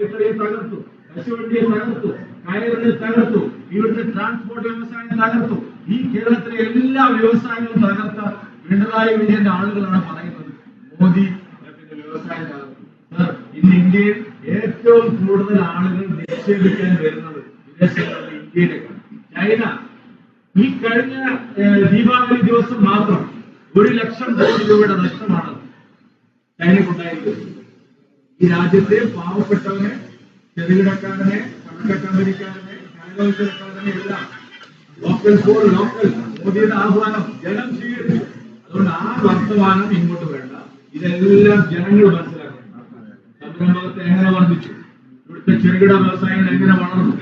കൈത്തറിയെ തകർത്തു. കശുവണ്ടിയെ തകർത്തു. കയറിനെ തകർത്തു. ഇവിടുത്തെ ട്രാൻസ്പോർട്ട് വ്യവസായം തകർത്തു. ഈ കേരളത്തിലെ എല്ലാ വ്യവസായങ്ങളും തകർത്ത പിണറായി വിജയന്റെ ആളുകളാണ് പറയുന്നത്. മോദി വ്യവസായം തകർത്തു. ഇന്ന് ഇന്ത്യയിൽ ഏറ്റവും കൂടുതൽ ആളുകൾ നിക്ഷേപിക്കാൻ വരുന്നത് വിദേശങ്ങളിൽ ഇന്ത്യയിലേക്കാണ്. ചൈന ഈ കഴിഞ്ഞ ദീപാവലി ദിവസം മാത്രം ഒരു ലക്ഷം കോടി രൂപയുടെ നഷ്ടമാണ് ചൈനക്കുണ്ടായിരിക്കുന്നത് ഈ രാജ്യത്തെ പാവപ്പെട്ടവനെ ചെറുകിടക്കാരനെ കണക്ക കമ്പനിക്കാരനെ കരകൗശലക്കാരനെ എല്ലാം ലോക്കൽ ഫോർ ലോക്കൽ മോദിയുടെ ആഹ്വാനം ജനം സ്വീകരിച്ചു. അതുകൊണ്ട് ആ വർത്തമാനം ഇങ്ങോട്ട് വേണ്ട ഇതെല്ലാം ജനങ്ങൾ മനസ്സിലാക്കണം. സംരംഭത്തെ എങ്ങനെ വർദ്ധിച്ചു? ഇവിടുത്തെ ചെറുകിട വ്യവസായങ്ങൾ എങ്ങനെ വളർന്നു?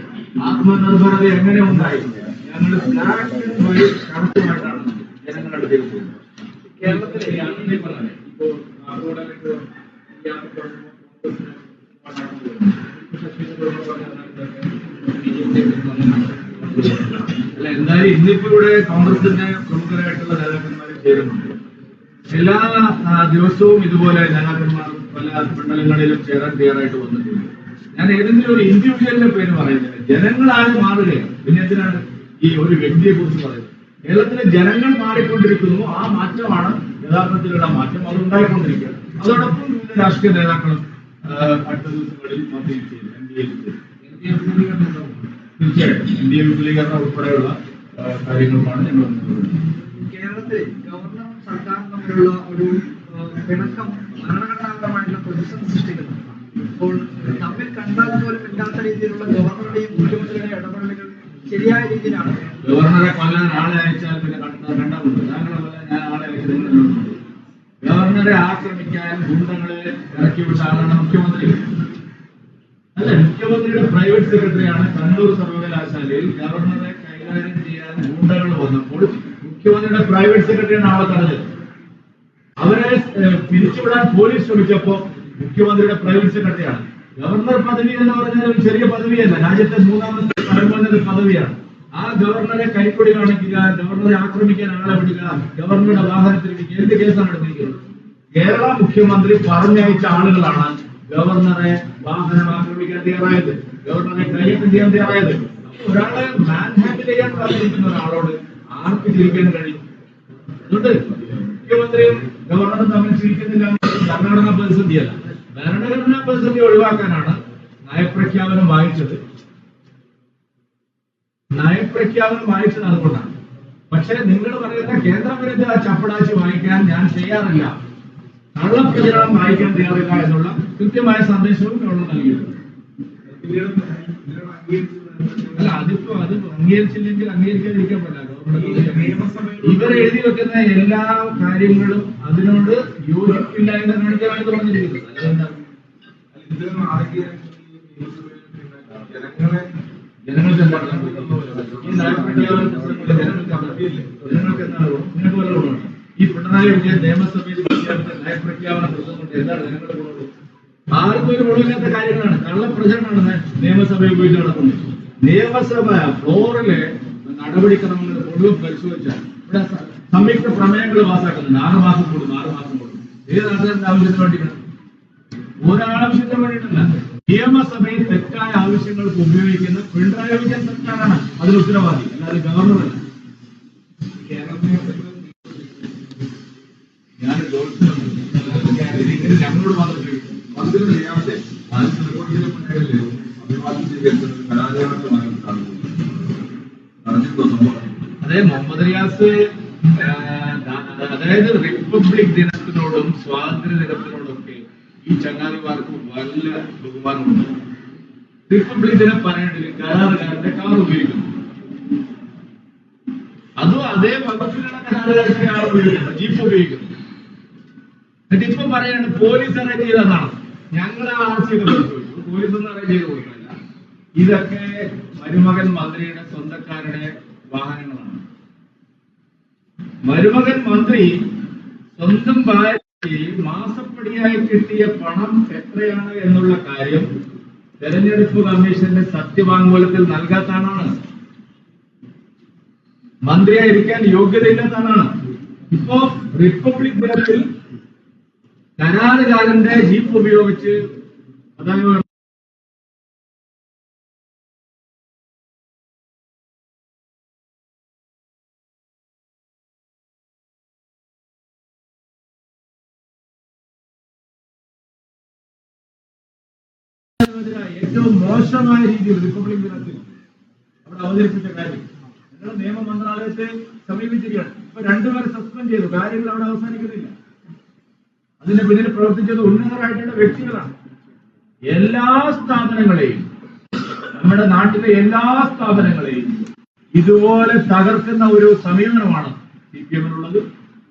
ആത്മനിർഭരത എങ്ങനെ ഉണ്ടായി? ഞങ്ങൾ ബ്ലാക്ക് വൈറ്റ് കണക്കുമായിട്ടാണ് ജനങ്ങളുടെ അടുത്തേക്ക് പോകുന്നത് കേരളത്തിലെ ഈ ഇന്നിപ്പോ ഇവിടെ കോൺഗ്രസിന്റെ പ്രമുഖരായിട്ടുള്ള നേതാക്കന്മാർ ചേരുന്നുണ്ട്. എല്ലാ ദിവസവും ഇതുപോലെ നേതാക്കന്മാർ പല മണ്ഡലങ്ങളിലും ചേരാൻ തയ്യാറായിട്ട് വന്നിട്ടുണ്ട്. ഞാൻ ഏതെങ്കിലും ഒരു ഇൻഡിവിജ്വലിന്റെ പേര് പറയുന്നില്ല ജനങ്ങളാണ് മാറുകയാണ്. പിന്നെ എന്തിനാണ് ഈ ഒരു വ്യക്തിയെ കുറിച്ച് പറയുന്നത്? കേരളത്തിലെ ജനങ്ങൾ മാറിക്കൊണ്ടിരിക്കുന്നു. ആ മാറ്റമാണ് യഥാർത്ഥത്തിലുള്ള മാറ്റം. അത് ഉണ്ടായിക്കൊണ്ടിരിക്കുകയാണ്. അതോടൊപ്പം വിവിധ രാഷ്ട്രീയ നേതാക്കളും അടുത്ത ദിവസങ്ങളിൽ മന്ത്രി ചെയ്തു എൻ ഡി എ തീർച്ചയായിട്ടും. ഇന്ത്യ വിപുലീകരണം ഉൾപ്പെടെയുള്ള കാര്യങ്ങളുമാണ് ഞങ്ങൾ കേരളത്തിൽ ഗവർണറും സർക്കാരും തമ്മിലുള്ള ഒരു പിണക്കം ഭരണഘടനാപരമായിട്ടുള്ള പ്രതിസന്ധി തമ്മിൽ കണ്ടാൽ പോലും ഇല്ലാത്ത രീതിയിലുള്ള ഗവർണറുടെയും മുഖ്യമന്ത്രിയുടെയും ഇടപെടലുകൾ ശരിയായ രീതിയിലാണ്. ഗവർണറെ കൊല്ലാൻ ആളെ അയച്ചാൽ പിന്നെ കണ്ട കണ്ടാകുന്നു താങ്കളെ കൊല്ലാൻ ഞാൻ ആളെ അയച്ചത് ഗവർണറെ ആക്രമിക്കാൻ ഗുണ്ടങ്ങളെ ഇറക്കി വിട്ട ആളാണ് മുഖ്യമന്ത്രി. അല്ല മുഖ്യമന്ത്രിയുടെ പ്രൈവറ്റ് സെക്രട്ടറിയാണ് കണ്ണൂർ സർവകലാശാലയിൽ ഗവർണറെ കൈകാര്യം ചെയ്യാൻ ഗുണ്ടകൾ വന്നപ്പോൾ മുഖ്യമന്ത്രിയുടെ പ്രൈവറ്റ് സെക്രട്ടറിയാണ് ആളെ തടഞ്ഞത്. അവരെ പിരിച്ചുവിടാൻ പോലീസ് ശ്രമിച്ചപ്പോ മുഖ്യമന്ത്രിയുടെ പ്രൈവറ്റ് സെക്രട്ടറിയാണ് ഗവർണർ പദവി എന്ന് പറഞ്ഞാൽ ഒരു ചെറിയ പദവിയല്ല. രാജ്യത്തെ മൂന്നാമത്തെ പരമോന്നത പദവിയാണ്. ആ ഗവർണറെ കൈക്കൊടി കാണിക്കുക ഗവർണറെ ആക്രമിക്കാൻ ആളെ വിടുക ഗവർണറുടെ വാഹനത്തിൽ എന്ത് കേസാണ് എടുത്തിരിക്കുന്നത് കേരള മുഖ്യമന്ത്രി പറഞ്ഞയച്ച ആളുകളാണ് ഗവർണറെ വാഹനം ആക്രമിക്കാൻ തയ്യാറായത്. ഗവർണറെ കൈകാര്യം ചെയ്യാൻ തയ്യാറായത്. ഒരാളെ മാൻ ചെയ്യാൻ പറഞ്ഞിരിക്കുന്ന ഒരാളോട് ആർക്ക് ജീവിക്കാൻ കഴിയും? അതുകൊണ്ട് മുഖ്യമന്ത്രിയും ഗവർണറും തമ്മിൽ ജീവിക്കുന്നില്ല. ഭരണഘടനാ പ്രതിസന്ധിയല്ല. ഭരണഘടനാ പ്രതിസന്ധി ഒഴിവാക്കാനാണ് നയപ്രഖ്യാപനം വായിച്ചത്. നയപ്രഖ്യാപനം വായിച്ചത് അതുകൊണ്ടാണ്. പക്ഷേ നിങ്ങൾ പറയുന്ന കേന്ദ്രവിരുദ്ധ ചപ്പടാച്ചി വായിക്കാൻ ഞാൻ ചെയ്യാറില്ല കള്ളപ്രചരണം വായിക്കാൻ തയ്യാറില്ല എന്നുള്ള കൃത്യമായ സന്ദേശവും ഗവർണർ നൽകിയിട്ടുണ്ട്. അംഗീകരിച്ചില്ലെങ്കിൽ അംഗീകരിക്കാതിരിക്കാൻ പറ്റില്ല. ഇവർ എഴുതി വെക്കുന്ന എല്ലാ കാര്യങ്ങളും അതിനോട് യോജിപ്പില്ല എന്ന് കാണിക്കാനായിട്ട് പറഞ്ഞിരിക്കുന്നത് ഈ പിണറായി വിജയൻ നിയമസഭയിൽ നയപ്രഖ്യാപന ആർക്കും ഒരു ഗുണമില്ലാത്ത കാര്യങ്ങളാണ്. കള്ളപ്രചരണമാണ് നിയമസഭയിൽ പോയിട്ട് നടക്കുന്നത്. നിയമസഭ ഫ്ലോറിൽ നടപടിക്രമങ്ങൾ മുഴുവൻ പരിശോധിച്ചാൽ ഇവിടെ സംയുക്ത പ്രമേയങ്ങൾ പാസ്സാക്കുന്നുണ്ട്. ആറ് മാസം കൂടും ആറ് മാസം കൂടും. ഏത് നാട്ടുകാരുടെ ആവശ്യത്തിന് വേണ്ടിയിട്ടാണ്? ഒരാവശ്യത്തിന് വേണ്ടിയിട്ടല്ല. നിയമസഭയിൽ തെറ്റായ ആവശ്യങ്ങൾക്ക് ഉപയോഗിക്കുന്ന പിണറായി വിജയൻ സർക്കാരാണ് അതിന് ഉത്തരവാദി. അല്ലാതെ ഗവർണർ അല്ല. ഞാൻ ഞങ്ങളോട് മാത്രം മന്ത്രി ചെയ്യാതെ സംഭവം അതെ മുഹമ്മദ് റിയാസ് അതായത് റിപ്പബ്ലിക് ദിനത്തിനോടും സ്വാതന്ത്ര്യ ദിനത്തിനോടൊക്കെ ഈ ചങ്ങാതിമാർക്ക് വല്ല ബഹുമാനമുണ്ട്. റിപ്പബ്ലിക് ദിനം പറയേണ്ടത് കരാറുകാരന്റെ കാർ ഉപയോഗിക്കുന്നു. അതും അതേ വകുപ്പിലുള്ള കരാറുകാരുടെ കാർ ഉപയോഗിക്കുന്നു. ജീപ്പ് ഉപയോഗിക്കുന്നു. എന്നിട്ട് ഇപ്പൊ പറയാണ് പോലീസ് അറേഞ്ച് ചെയ്തതാണ്? ആർ സി പോലീസ് ഒന്നും അറേഞ്ച് ചെയ്ത് പോയിട്ടില്ല. ഇതൊക്കെ മരുമകൻ മന്ത്രിയുടെ സ്വന്തക്കാരുടെ വാഹനങ്ങളാണ്. മരുമകൻ മന്ത്രി സ്വന്തം ഭാര്യയ്ക്ക് മാസപ്പടിയായി കിട്ടിയ പണം എത്രയാണ് എന്നുള്ള കാര്യം തെരഞ്ഞെടുപ്പ് കമ്മീഷന്റെ സത്യവാങ്മൂലത്തിൽ നൽകാത്താണാണ് മന്ത്രിയായിരിക്കാൻ യോഗ്യതയില്ലാത്താണ് ഇപ്പോ റിപ്പബ്ലിക് ദിനത്തിൽ കരാറുകാരന്റെ ജീപ്പ് ഉപയോഗിച്ച് അതായത് ഏറ്റവും മോശമായ രീതിയിൽ റിപ്പബ്ലിക് ദിനത്തിൽ അവിടെ അവതരിപ്പിച്ച കാര്യം. ഞങ്ങൾ നിയമ മന്ത്രാലയത്തെ സമീപിച്ചിരിക്കുകയാണ്. ഇപ്പൊ രണ്ടുപേരെ സസ്പെൻഡ് ചെയ്തു. കാര്യങ്ങൾ അവിടെ അവസാനിക്കുന്നില്ല. അതിന് പിന്നിൽ പ്രവർത്തിച്ചത് ഉന്നതരായിട്ടുള്ള വ്യക്തികളാണ്. എല്ലാ സ്ഥാപനങ്ങളെയും നമ്മുടെ നാട്ടിലെ എല്ലാ സ്ഥാപനങ്ങളെയും ഇതുപോലെ തകർക്കുന്ന ഒരു സമീപനമാണ് സി പി എമ്മിനുള്ളത്.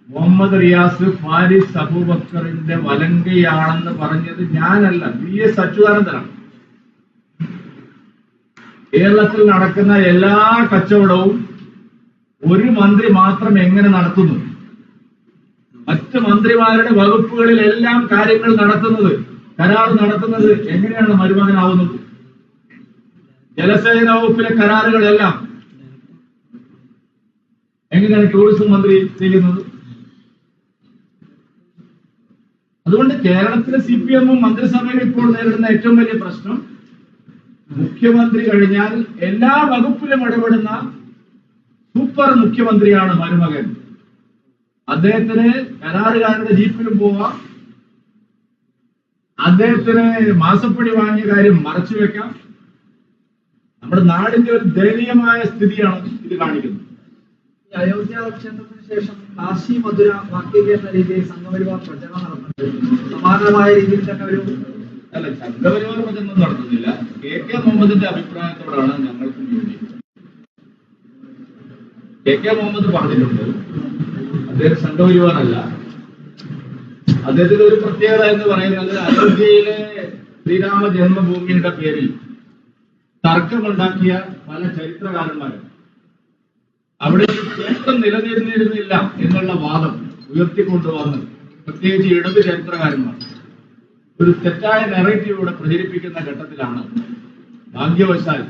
മുഹമ്മദ് റിയാസ് ഫാരിസ് അബൂബക്കറിന്റെ വലങ്കയാണെന്ന് പറഞ്ഞത് ഞാനല്ല. വി എസ് അച്യുതാനന്ദനാണ്. കേരളത്തിൽ നടക്കുന്ന എല്ലാ കച്ചവടവും ഒരു മന്ത്രി മാത്രം എങ്ങനെ നടത്തുന്നു? മറ്റ് മന്ത്രിമാരുടെ വകുപ്പുകളിൽ എല്ലാം കാര്യങ്ങൾ നടത്തുന്നത് കരാർ നടത്തുന്നത് എങ്ങനെയാണ് മരുമകനാവുന്നത്? ജലസേന വകുപ്പിലെ കരാറുകളെല്ലാം എങ്ങനെയാണ് ടൂറിസം മന്ത്രി ചെയ്യുന്നത്? അതുകൊണ്ട് കേരളത്തിലെ സി പി എമ്മും മന്ത്രിസഭയും ഇപ്പോൾ നേരിടുന്ന ഏറ്റവും വലിയ പ്രശ്നം മുഖ്യമന്ത്രി കഴിഞ്ഞാൽ എല്ലാ വകുപ്പിലും ഇടപെടുന്ന സൂപ്പർ മുഖ്യമന്ത്രിയാണ് മരുമകൻ. അദ്ദേഹത്തിന് കരാറുകാരുടെ ജീപ്പിലും പോവാം. അദ്ദേഹത്തിന് മാസപ്പടി വാങ്ങിയ കാര്യം മറച്ചു വെക്കാം. നമ്മുടെ നാടിന്റെ ഒരു ദയനീയമായ സ്ഥിതിയാണ് ഇത് കാണിക്കുന്നത്. അയോധ്യ ക്ഷേത്രത്തിന് ശേഷം കാശി മധുര വാക്യക എന്ന രീതിയിൽ സംഘപരിവാർ പ്രചരണം നടത്തുന്നുണ്ട്. സമാനമായ രീതിയിൽ തന്നെ ഒരു അല്ല സംഘപരിവാർ പ്രചരണം നടത്തുന്നില്ല. കെ കെ മുഹമ്മദിന്റെ അഭിപ്രായത്തോടാണ് ഞങ്ങൾക്ക് കെ കെ മുഹമ്മദ് പറഞ്ഞിട്ടുണ്ട് അദ്ദേഹം സംഘപരിവാറല്ല. അദ്ദേഹത്തിന്റെ ഒരു പ്രത്യേകത എന്ന് പറയുന്നത് അയോധ്യയിലെ ശ്രീരാമ ജന്മഭൂമിയുടെ പേരിൽ തർക്കമുണ്ടാക്കിയ പല ചരിത്രകാരന്മാരും അവിടെ ചരിത്രം ക്ഷേത്രം നിലനിന്നിരുന്നില്ല എന്നുള്ള വാദം ഉയർത്തിക്കൊണ്ടുവന്ന് പ്രത്യേകിച്ച് ഇടത് ചരിത്രകാരന്മാർ ഒരു തെറ്റായ നെറേറ്റീവിലൂടെ പ്രചരിപ്പിക്കുന്ന ഘട്ടത്തിലാണ് ഭാഗ്യവശാൽ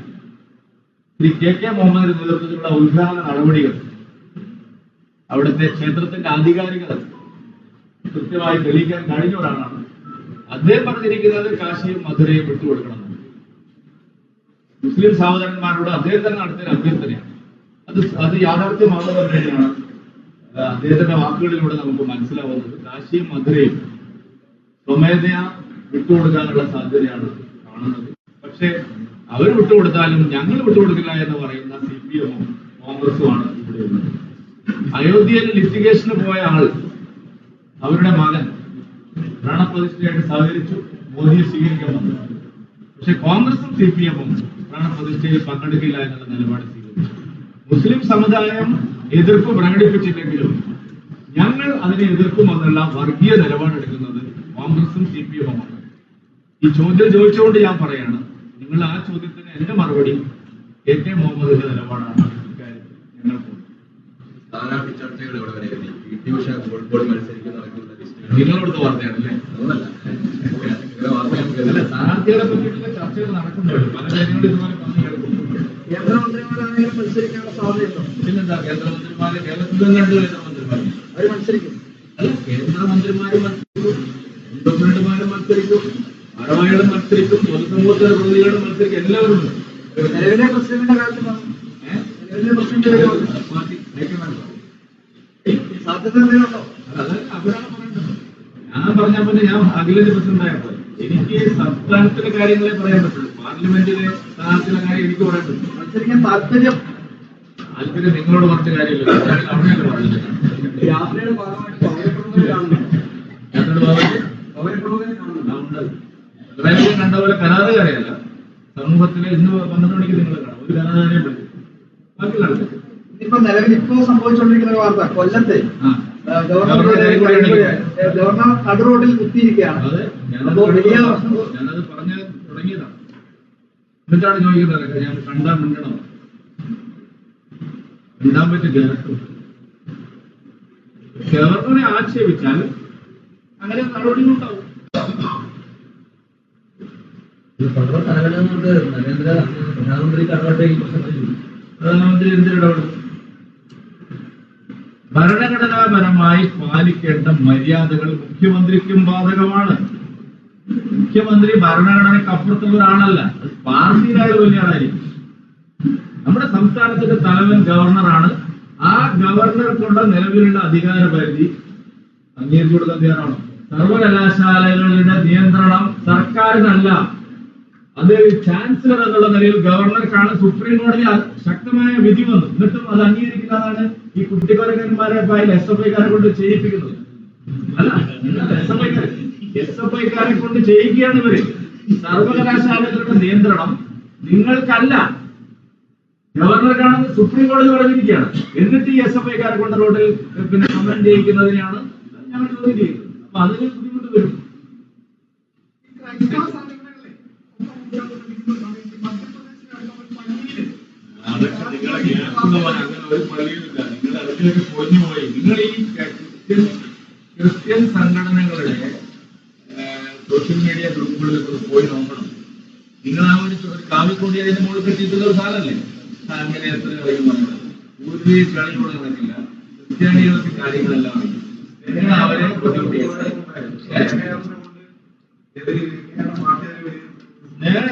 ശ്രീ കെ കെ മുഹമ്മദിന്റെ നേതൃത്വത്തിലുള്ള ഉദ്ഘാടന നടപടികൾ അവിടുത്തെ ക്ഷേത്രത്തിന്റെ ആധികാരികത കൃത്യമായി തെളിയിക്കാൻ കഴിഞ്ഞ ഒരാളാണ്. അദ്ദേഹം പറഞ്ഞിരിക്കുന്നത് കാശിയും മധുരയും വിട്ടുകൊടുക്കണം. മുസ്ലിം സഹോദരന്മാരോട് അദ്ദേഹം തന്നെ നടത്തിയ അഭ്യർത്ഥനയാണ്. അത് അത് യാഥാർത്ഥ്യമാകുന്നത് തന്നെയാണ് ആ, അദ്ദേഹത്തിന്റെ വാക്കുകളിലൂടെ നമുക്ക് മനസ്സിലാവുന്നത് കാശിയും മധുരയും സ്വമേധയാ വിട്ടുകൊടുക്കാനുള്ള സാധ്യതയാണ് കാണുന്നത്. പക്ഷെ അവർ വിട്ടുകൊടുത്താലും ഞങ്ങൾ വിട്ടുകൊടുക്കില്ല എന്ന് പറയുന്ന സി പി എമ്മും കോൺഗ്രസുമാണ് ഇവിടെ ഉള്ളത്. അയോധ്യയിൽ ലിറ്റിഗേഷന് പോയ ആൾ അവരുടെ മകൻ പ്രാണപ്രതിഷ്ഠയായിട്ട് സഹകരിച്ചു മോദിയെ സ്വീകരിക്കാൻ വന്നു. പക്ഷെ കോൺഗ്രസും സി പി എമ്മും പ്രാണപ്രതിഷ്ഠയിൽ പങ്കെടുക്കില്ല എന്നുള്ള നിലപാട് മുസ്ലിം സമുദായം എതിർപ്പ് പ്രകടിപ്പിച്ചില്ലെങ്കിലും ഞങ്ങൾ അതിനെ എതിർക്കുമെന്നുള്ള വർഗീയ നിലപാടെടുക്കുന്നത് കോൺഗ്രസും സി പി എമ്മുമാണ് ഈ ചോദ്യം ചോദിച്ചുകൊണ്ട് ഞാൻ പറയാണ് നിങ്ങൾ ആ ചോദ്യത്തിന് എന്റെ മറുപടി കെ കെ മുഹമ്മദിന്റെ നിലപാടാണ് സ്ഥാനാർത്ഥി ചർച്ചകൾ ഇവിടെ വരെ എത്തി പി ടി ഉഷ കോഴിക്കോട് മത്സരിക്കുന്ന നടക്കുന്ന ലിസ്റ്റുകൾ വാർത്തയാണല്ലേ അതല്ല സ്ഥാനാർത്ഥികളെ പറ്റിയിട്ടുള്ള ചർച്ചകൾ നടക്കുന്നുണ്ട്. പല കാര്യങ്ങളും ഇതുപോലെ കേന്ദ്രമന്ത്രിമാരാണെങ്കിലും മത്സരിക്കാനുള്ള സാധ്യതയുണ്ടോ? പിന്നെന്താ? കേന്ദ്രമന്ത്രിമാര് കേരളത്തിൽ തന്നെ രണ്ട് കേന്ദ്രമന്ത്രിമാർ അവർ മത്സരിക്കും. അല്ല കേന്ദ്രമന്ത്രിമാരും മത്സരിക്കും പ്രസിഡന്റുമാരും മത്സരിക്കും അടവാളികളും മത്സരിക്കും പൊതുസമൂഹത്തിലെ പ്രതിനിധികളും മത്സരിക്കും എല്ലാവരും ഉണ്ട്. നിലവിലെ പ്രസിഡന്റിന്റെ കാര്യത്തിൽ പറഞ്ഞു നിലവിലെ സാധ്യത അത് അവരാണ് പറയേണ്ടത്. ഞാൻ പറഞ്ഞാൽ പിന്നെ ഞാൻ അഖിലേന്ത്യ പ്രസിഡന്റായപ്പോൾ എനിക്ക് സംസ്ഥാനത്തിലെ കാര്യങ്ങളെ പറയാൻ പറ്റുള്ളൂ പാർലമെന്റിലെ സ്ഥാനത്തിലെ കാര്യം എനിക്ക് പറയാൻ പറ്റും മത്സരിക്കാൻ താല്പര്യം താല്പര്യം നിങ്ങളോട് പറഞ്ഞ കാര്യമില്ല പറഞ്ഞത് യാത്രയുടെ ഭാഗമായിട്ട് കണ്ട പോലെ കരാറുകാരെയല്ല. സമൂഹത്തിലെ ഇന്ന് പന്ത്രണ്ട് മണിക്ക് നിങ്ങൾ കാണാം. ഒരു കരാറുകാരെ വിളിക്കും. ബാക്കി നടക്കും ഇപ്പൊ നിലവിൽ ഇപ്പോ സംഭവിച്ചുകൊണ്ടിരിക്കുന്ന ഒരു വാർത്ത. കൊല്ലത്തെ ഗവർണർ നടു റോഡിൽ കുത്തിയിരിക്കുകയാണ്. അതെ. ഞാനത് പറഞ്ഞ് തുടങ്ങിയതാണ്. എന്നിട്ടാണ് ചോദിക്കുന്നത് ഞാൻ കണ്ടാ മിണ്ടണം? മിണ്ടാൻ ഡയറക്ടർ കേരളം ഗവർണറെ ആക്ഷേപിച്ചാൽ അങ്ങനെ നടപടികളുണ്ടാവും ഉണ്ടാവും. തലവേദന കൊണ്ട് നരേന്ദ്ര പ്രധാനമന്ത്രി കടവട്ടെ ഈ പ്രശ്നത്തിൽ പ്രധാനമന്ത്രി എന്തിനിടപെടും? ഭരണഘടനാപരമായി പാലിക്കേണ്ട മര്യാദകൾ മുഖ്യമന്ത്രിക്കും ബാധകമാണ്. മുഖ്യമന്ത്രി ഭരണഘടനയ്ക്ക് അപ്പുറത്തുള്ള ഒരാളല്ല പാർട്ടിയിലായാലും വലിയ ആളായിരിക്കും. നമ്മുടെ സംസ്ഥാനത്തിന്റെ തലവൻ ഗവർണറാണ്. ആ ഗവർണർക്കുള്ള നിലവിലുള്ള അധികാര പരിധി അംഗീകരിച്ചു കൊടുക്കാൻ സർവകലാശാലകളുടെ നിയന്ത്രണം സർക്കാരിനല്ല. അത് ചാൻസലർ എന്നുള്ള നിലയിൽ ഗവർണർക്കാണ് സുപ്രീം കോടതി ശക്തമായ വിധി വന്നു. എന്നിട്ടും അത് അംഗീകരിക്കുന്നതാണ് ഈ കുട്ടിക്കൊരകന്മാരെ ഫയൽ എസ് എഫ് ഐക്കാരെ കൊണ്ട് ചെയ്യിപ്പിക്കുന്നത്. അല്ല എസ് എഫ് ഐക്കാരെ എസ് എഫ് ഐക്കാരെ കൊണ്ട് ചെയ്യിക്കുകയാണ് ഇവർ. സർവകലാശാലകളുടെ നിയന്ത്രണം നിങ്ങൾക്കല്ല. ഗവർണർക്കാണെന്ന് സുപ്രീം കോടതി പറഞ്ഞിരിക്കുകയാണ്. എന്നിട്ട് ഈ എസ് എഫ് ഐക്കാർ കൊണ്ട് റോഡിൽ പിന്നെ കമന്റ് ചെയ്യിക്കുന്നതിനെയാണ് ഞങ്ങൾ ചോദ്യം ചെയ്യുന്നത്. അപ്പൊ അതിന് ബുദ്ധിമുട്ട് വരും. നിങ്ങൾ ഈ ക്രിസ്ത്യൻ ക്രിസ്ത്യൻ സംഘടനകളുടെ സോഷ്യൽ മീഡിയ ഗ്രൂപ്പുകളിലൊക്കെ പോയി നോക്കണം. നിങ്ങൾ ആ ഒരു ഒരു കാവിക്കൊടി അതിന്റെ മുകളിൽ കെട്ടിയിട്ടുള്ള ഒരു സാധനല്ലേ ക്രിസ്ത്യാനികൾക്ക് കാര്യങ്ങളെല്ലാം അവരെ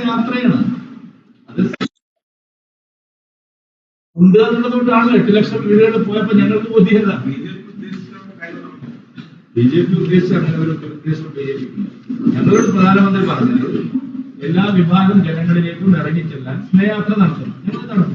യാത്രയാണ്. അത് ഉണ്ട് എന്നുള്ളതുകൊണ്ടാണ് എട്ട് ലക്ഷം വീടുകൾ പോയപ്പോ ഞങ്ങൾക്ക് ബോധ്യത ബി ജെ പി ഉദ്ദേശിച്ച അങ്ങനെ ബി ജെ ഞങ്ങളോട് പ്രധാനമന്ത്രി പറഞ്ഞത് എല്ലാ വിഭാഗം ജനങ്ങളിലേക്കും ഇറങ്ങിച്ചെല്ലാൻ സ്നേഹയാത്ര നടത്തണം. ഞങ്ങൾ നടത്തും.